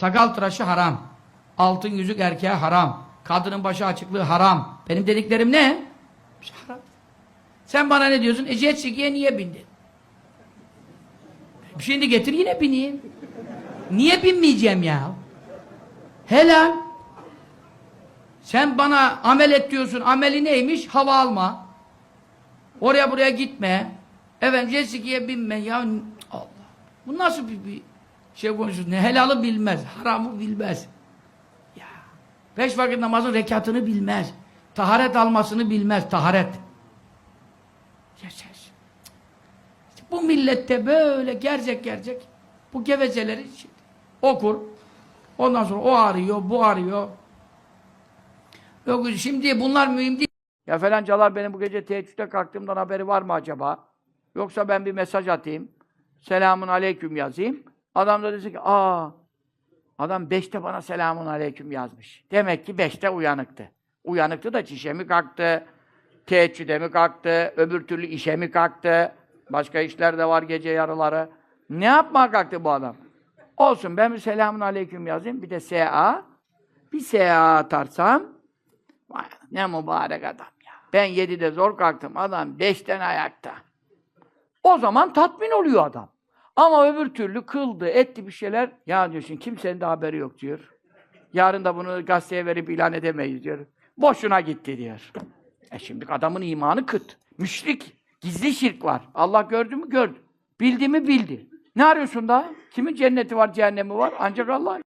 Sakal tıraşı haram. Altın yüzük erkeğe haram. Kadının başı açıklığı haram. Benim dediklerim ne? Haram. Sen bana ne diyorsun? E jet ski'ye niye bindin? Şimdi getir yine bineyim. Niye binmeyeceğim ya? Helal. Sen bana amel et diyorsun. Ameli neymiş? Hava alma. Oraya buraya gitme. Efendim jet ski'ye binme. Ya Allah. Bu nasıl bir, bir şey konuşuyorsun? Ne helalı bilmez. Haramı bilmez. Ya. Beş vakit namazın rekatını bilmez. Taharet almasını bilmez. Taharet. Ya sen- İşte bu millette böyle gerçek gerçek bu gevezeleri okur. Ondan sonra o arıyor, bu arıyor. Yok şimdi bunlar mühim değil. Ya falancalar benim bu gece teheccüde kalktığımdan haberi var mı acaba? Yoksa ben bir mesaj atayım. Selamun aleyküm yazayım. Adam da dese ki aa adam beşte bana selamun aleyküm yazmış. Demek ki beşte uyanıktı. Uyanıktı da çişe mi kalktı? Teheccüde mi kalktı? Öbür türlü işe mi kalktı? Başka işler de var gece yarıları. Ne yapmaya kalktı bu adam? Olsun ben bir selamun aleyküm yazayım. Bir de SA. Bir SA atarsam vay, ne mübarek adam ya. Ben yedide zor kalktım. Adam beşten ayakta. O zaman tatmin oluyor adam. Ama öbür türlü kıldı, etti bir şeyler. Ya diyorsun kimsenin de haberi yok diyor. Yarın da bunu gazeteye verip ilan edemeyiz diyor. Boşuna gitti diyor. E şimdi adamın imanı kıt. Müşrik. Gizli şirk var. Allah gördü mü? Gördü. Bildi mi? Bildi. Ne arıyorsun daha? Kimin cenneti var, cehennemi var? Ancak Allah.